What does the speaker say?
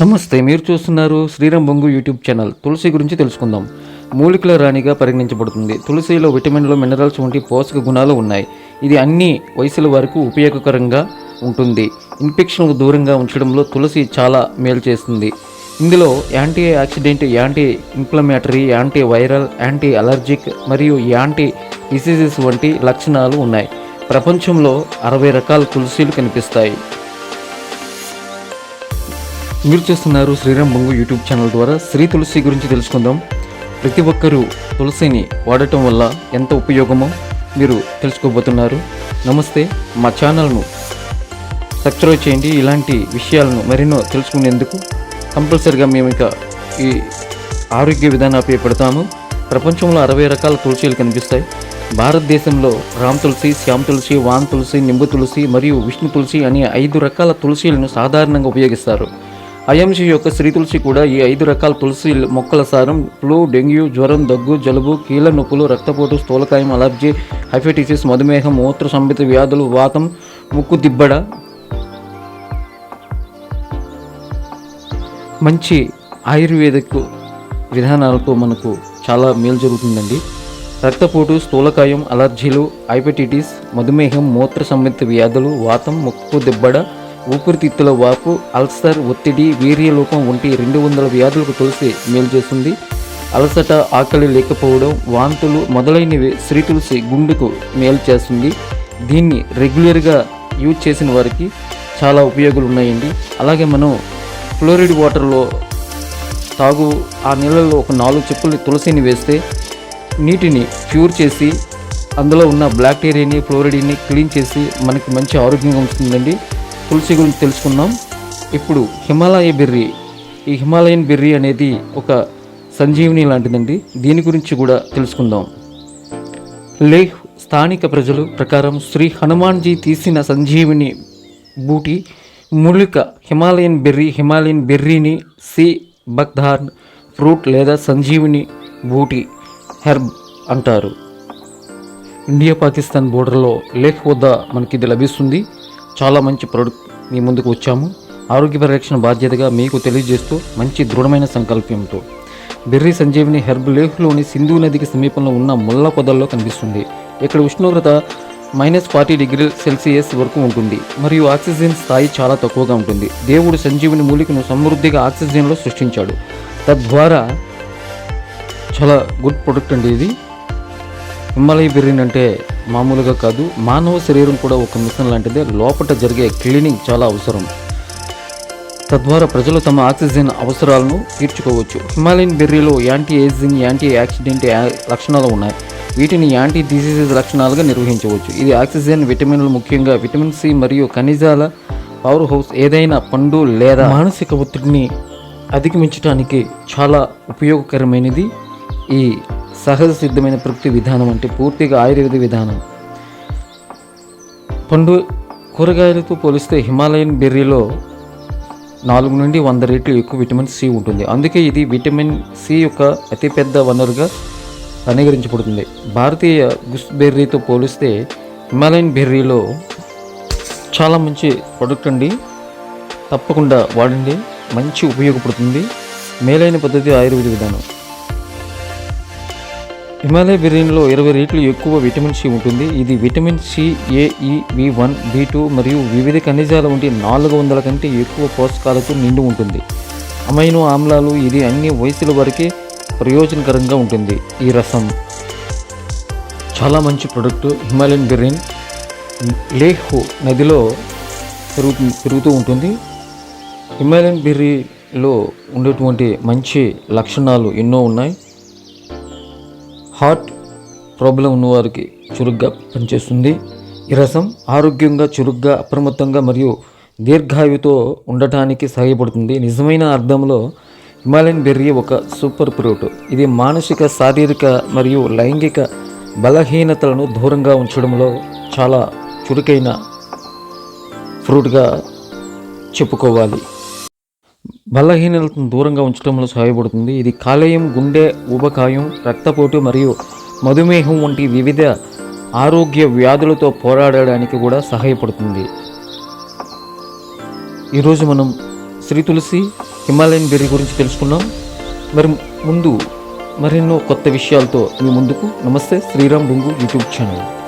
నమస్తే మీరు చూస్తున్నారు శ్రీరామ్ బొంగు యూట్యూబ్ ఛానల్. తులసి గురించి తెలుసుకుందాం. మూలికల రాణిగా పరిగణించబడుతుంది. తులసిలో విటమిన్లు మినరల్స్ వంటి పోషక గుణాలు ఉన్నాయి. ఇది అన్ని వయసుల వరకు ఉపయోగకరంగా ఉంటుంది. ఇన్ఫెక్షన్కు దూరంగా ఉంచడంలో తులసి చాలా మేలు చేస్తుంది. ఇందులో antioxidant anti inflammatory antiviral anti allergic మరియు యాంటీ డిసీజెస్ వంటి లక్షణాలు ఉన్నాయి. ప్రపంచంలో అరవై రకాల తులసీలు కనిపిస్తాయి. మీరు చేస్తున్నారు శ్రీరామ్ బొంగు యూట్యూబ్ ఛానల్ ద్వారా శ్రీ తులసి గురించి తెలుసుకుందాం. ప్రతి ఒక్కరూ తులసిని వాడటం వల్ల ఎంత ఉపయోగమో మీరు తెలుసుకోబోతున్నారు. నమస్తే మా ఛానల్ను సబ్స్క్రైబ్ చేయండి. ఇలాంటి విషయాలను మరెన్నో తెలుసుకునేందుకు కంపల్సరిగా మేము ఇక ఈ ఆరోగ్య విధానాలపై పెడతాము. ప్రపంచంలో అరవై రకాల తులసీలు కనిపిస్తాయి. భారతదేశంలో రామ్ తులసి శ్యామ్ తులసి వాన్ తులసి నింబు తులసి మరియు విష్ణు తులసి అనే ఐదు రకాల తులసీలను సాధారణంగా ఉపయోగిస్తారు. ఐఎంసీ యొక్క శ్రీ తులసి కూడా ఈ ఐదు రకాల తులసి మొక్కల సారం ఫ్లూ డెంగ్యూ జ్వరం దగ్గు జలుబు కీళ్ళ నొప్పులు రక్తపోటు స్థూలకాయం అలర్జీ హైఫైటిసిస్ మధుమేహం మూత్ర సంబంధిత వ్యాధులు వాతం ముక్కు దిబ్బడ. మంచి ఆయుర్వేదిక్ విధానాలతో మనకు చాలా మేలు జరుగుతుందండి. రక్తపోటు స్థూలకాయం అలర్జీలు హైపటిటిస్ మధుమేహం మూత్ర సంబంధిత వ్యాధులు వాతం ముక్కు దెబ్బడ ఊపిరితిత్తుల వాపు అల్సర్ ఒత్తిడి వీర్యలోపం వంటి రెండు వందల వ్యాధులకు తులసి మేలు చేస్తుంది. అలసట ఆకలి లేకపోవడం వాంతులు మొదలైనవి శ్రీ తులసి గుండెకు మేలు చేస్తుంది. దీన్ని రెగ్యులర్గా యూజ్ చేసిన వారికి చాలా ఉపయోగాలు ఉన్నాయండి అలాగే మనం ఫ్లోరిడ్ వాటర్లో తాగు ఆ నీళ్ళలో ఒక నాలుగు చెప్పులు తులసిని వేస్తే నీటిని ప్యూర్ చేసి అందులో ఉన్న బ్యాక్టీరియాని ఫ్లోరిడీని క్లీన్ చేసి మనకి మంచి ఆరోగ్యంగా ఉంటుందండి. తులసి గురించి తెలుసుకుందాం. ఇప్పుడు హిమాలయ బెర్రీ ఈ హిమాలయన్ బెర్రీ అనేది ఒక సంజీవిని లాంటిదండి. దీని గురించి కూడా తెలుసుకుందాం. లేహ్ స్థానిక ప్రజలు ప్రకారం శ్రీ హనుమాన్జీ తీసిన సంజీవిని బూటి మూలిక హిమాలయన్ బెర్రీ హిమాలయన్ బెర్రీని సి. బక్ధార్న్ ఫ్రూట్ లేదా సంజీవిని బూటి హెర్బ్ అంటారు. ఇండియా పాకిస్తాన్ బోర్డర్లో లేహ్ వద్ద మనకి ఇది లభిస్తుంది. చాలా మంచి ప్రోడక్ట్ మీ ముందుకు వచ్చాము. ఆరోగ్య పరిరక్షణ బాధ్యతగా మీకు తెలియజేస్తూ మంచి దృఢమైన సంకల్పంతో. బెర్రీ సంజీవిని హెర్బ్ లేహ్లోని సింధు నదికి సమీపంలో ఉన్న ముళ్ళ పొదల్లో కనిపిస్తుంది. ఇక్కడ ఉష్ణోగ్రత మైనస్ ఫార్టీ డిగ్రీ సెల్సియస్ వరకు ఉంటుంది. మరియు ఆక్సిజన్ స్థాయి చాలా తక్కువగా ఉంటుంది. దేవుడు సంజీవిని మూలికను సమృద్ధిగా ఆక్సిజన్లో సృష్టించాడు. తద్వారా చాలా గుడ్ ప్రొడక్ట్ అండి ఇది. హిమాలయ బిర్యానీ అంటే మామూలుగా కాదు మానవ శరీరం కూడా ఒక మిషన్ లాంటిదే. లోపల జరిగే క్లీనింగ్ చాలా అవసరం. తద్వారా ప్రజలు తమ ఆక్సిజన్ అవసరాలను తీర్చుకోవచ్చు. హిమాలయన్ బెర్రీలో యాంటీ ఏజింగ్ యాంటీ యాక్సిడెంట్ లక్షణాలు ఉన్నాయి. వీటిని యాంటీ డిసీజెస్ లక్షణాలుగా నిర్వహించవచ్చు. ఇది ఆక్సిజన్ విటమిన్లు ముఖ్యంగా విటమిన్ సి మరియు ఖనిజాల పవర్ హౌస్ ఏదైనా పండు లేదా మానసిక ఒత్తిడిని అధిగమించడానికి చాలా ఉపయోగకరమైనది ఈ సహజ సిద్ధమైన ప్రకృతి విధానం అంటే పూర్తిగా ఆయుర్వేద విధానం. పండు కూరగాయలతో పోలిస్తే హిమాలయన్ బెర్రీలో నాలుగు నుండి వంద రేట్లు ఎక్కువ విటమిన్ సి ఉంటుంది. అందుకే ఇది విటమిన్ సి యొక్క అతిపెద్ద వనరుగా అనుగరించబడుతుంది భారతీయ గుస్బెర్రీతో పోలిస్తే హిమాలయన్ బెర్రీలో చాలా మంచి ప్రొడక్ట్ అండి. తప్పకుండా వాడండి. మంచి ఉపయోగపడుతుంది. మేలైన పద్ధతి ఆయుర్వేద విధానం. హిమాలయ బిర్యానీలో ఇరవై రేట్లు ఎక్కువ విటమిన్ సి ఉంటుంది. ఇది vitamin C A E B one B మరియు వివిధ ఖనిజాల వంటి నాలుగు వందల కంటే ఎక్కువ పోషకాలతో నిండి ఉంటుంది. అమైనో ఆమ్లాలు ఇది అన్ని వయసుల వరకే ప్రయోజనకరంగా ఉంటుంది. ఈ రసం చాలా మంచి ప్రొడక్ట్ హిమాలయన్ బిర్యానీ లేహ్ నదిలో పెరుగు పెరుగుతూ ఉంటుంది. హిమాలయన్ బిర్రీలో ఉండేటువంటి మంచి లక్షణాలు ఎన్నో ఉన్నాయి. హార్ట్ ప్రాబ్లం ఉన్నవారికి చురుగ్గా పనిచేస్తుంది. ఈ రసం ఆరోగ్యంగా చురుగ్గా అప్రమత్తంగా మరియు దీర్ఘాయువుతో ఉండటానికి సహాయపడుతుంది. నిజమైన అర్థంలో హిమాలయన్ బెర్రీ ఒక సూపర్ ఫ్రూట్. ఇది మానసిక శారీరక మరియు లైంగిక బలహీనతలను దూరంగా ఉంచడంలో చాలా చురుకైన ఫ్రూట్గా చెప్పుకోవాలి. బలహీనతను దూరంగా ఉంచడంలో సహాయపడుతుంది ఇది కాలేయం గుండె ఊబకాయం రక్తపోటు మరియు మధుమేహం వంటి వివిధ ఆరోగ్య వ్యాధులతో పోరాడడానికి కూడా సహాయపడుతుంది. ఈరోజు మనం శ్రీ తులసి హిమాలయన్ బెర్రీ గురించి తెలుసుకున్నాం. మరి ముందు మరెన్నో కొత్త విషయాలతో మీ ముందుకు నమస్తే. శ్రీరామ్ బొంగు యూట్యూబ్ ఛానల్.